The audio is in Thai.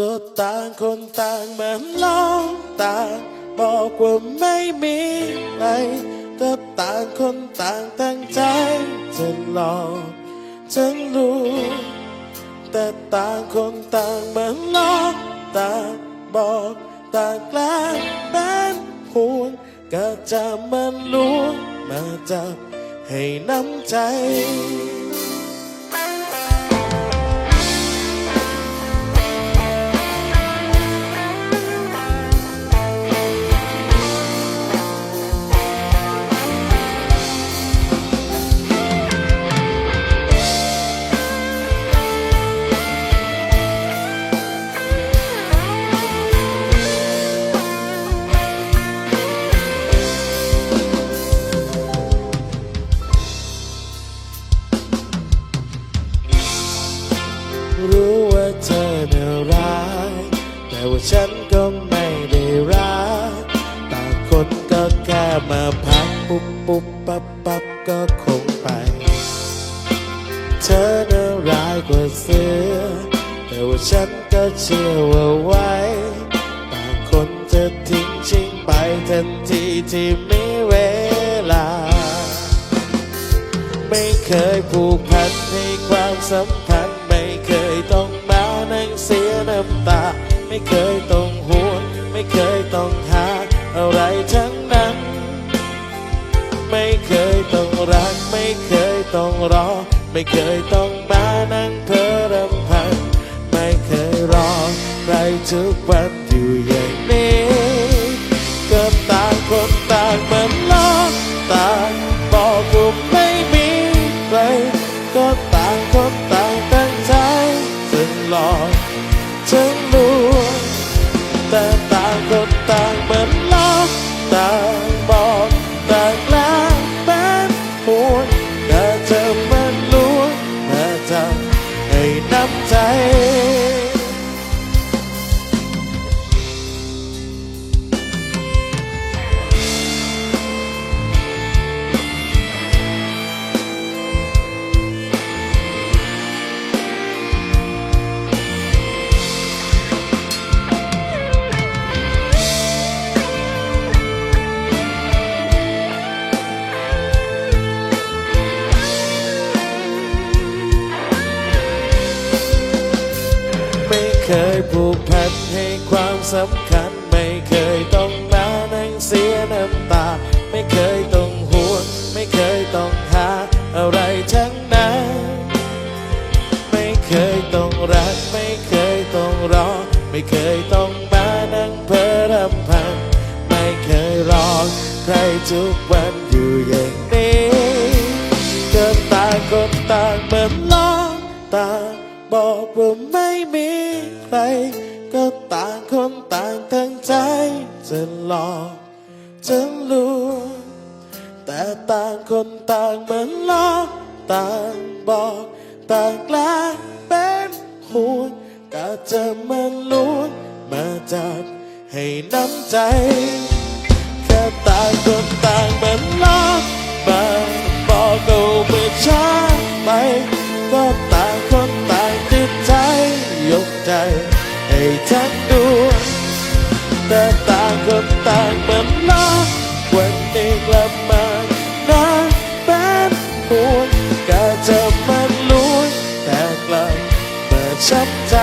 ก็ต่างคนต่างมาลองต่างบอกว่าไม่มีอะไรก็ต่างคนต่างตั้งใจจะลอกฉันรู้แต่ต่างคนต่างมาลอกต่างบอกต่างแกล้งเป็นห่วงก็จะมาล้วงมาจับให้น้ำใจ ฉันก็ไม่ได้รักต่างคนก็แค่มาพักปุ๊บปุ๊บปั๊บปั๊บก็คงไป เธอน่าร้ายกว่าเสือแต่ว่าฉันก็เชื่อว่าไว้ต่างคนจะทิ้งชิงไปทันทีที่มีเวลา ไม่เคยผูกพันในความสัมพันธ์ไม่เคยต้องมานั่งเสียน้ำตา ไม่เคย ไม่เคยต้องรัก ไม่เคยต้องรอ ไม่เคยต้องมานั่งเพ้อรำพัน ไม่เคยรอใครทุกวัน เคยผูกพันให้ความสำคัญ ไม่เคยต้องมานั่งเสียน้ำตา ไม่เคยต้องห่วงไม่เคยต้องหาอะไรทั้งนั้น ไม่เคยต้องรัก ไม่เคยต้องรอ ไม่เคยต้องมานั่งเพ้อรำพัน ไม่เคยรอใครทุกวันอยู่อย่างนี้ก็ต่างคนต่างเหมือนล้อต่าง บอกว่าไม่มีใคร ก็ต่างคนต่างตั้งใจจะหลอกจะลวงแต่ต่างคนต่างเหมือนลอก ต่างบอก ต่างกล้งเป็นห่วงก็จะมาล้วงมาจับให้น้ำใจ แค่ต่างคน ใจให้ทั้ดวงแต่ต่างคนต่างมันลาวันนี้กลับมานะเป็นห่วกาจะมันลุ้นแต่กลับมาช้ำใจ